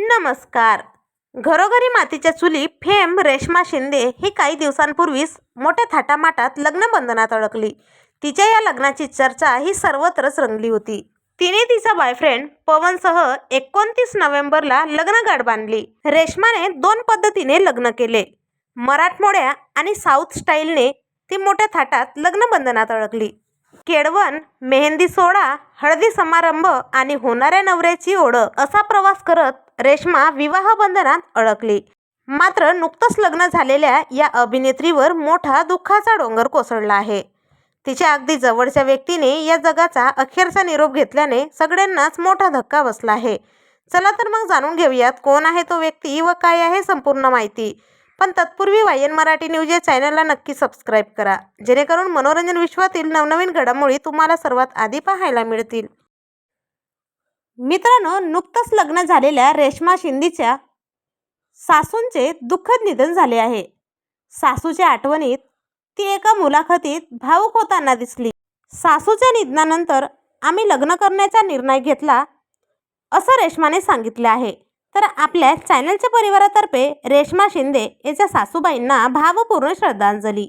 नमस्कार. घरोघरी मातीच्या चुली फेम रेश्मा शिंदे ही काही दिवसांपूर्वीच मोठ्या थाटामाटात लग्नबंधनात अडकली. तिच्या या लग्नाची चर्चा ही सर्वत्रच रंगली होती. तिने तिचा बॉयफ्रेंड पवनसह एकोणतीस नोव्हेंबरला लग्नगाठ बांधली. रेश्माने दोन पद्धतीने लग्न केले. मराठमोड्या आणि साऊथ स्टाईलने ती मोठ्या थाटात लग्नबंधनात अडकली. केळवण मेहंदी सोहळा हळदी समारंभ आणि होणाऱ्या नवऱ्याची ओळख असा प्रवास करत रेश्मा विवाह बंधनात अडकली. मात्र नुकतंच लग्न झालेल्या या अभिनेत्रीवर मोठा दुःखाचा डोंगर कोसळला आहे. तिच्या अगदी जवळच्या व्यक्तीने या जगाचा अखेरचा निरोप घेतल्याने सगळ्यांनाच मोठा धक्का बसला आहे. चला तर मग जाणून घेऊयात कोण आहे तो व्यक्ती व काय आहे संपूर्ण माहिती. पण तत्पूर्वी वायन मराठी न्यूज या चॅनलला नक्की सबस्क्राईब करा. जेणेकरून मनोरंजन विश्वातील नवनवीन घडामोडी तुम्हाला सर्वात आधी पाहायला मिळतील. मित्रांनो नुकतंच लग्न झालेल्या रेश्मा शिंदेच्या सासूंचे दुःखद निधन झाले आहे. सासूच्या आठवणीत ती एका मुलाखतीत भावूक होताना दिसली. सासूच्या निधनानंतर आम्ही लग्न करण्याचा निर्णय घेतला असं रेश्माने सांगितले आहे. तर आपल्या चॅनलच्या परिवारातर्फे रेश्मा शिंदे याच्या सासूबाईंना भावपूर्ण श्रद्धांजली.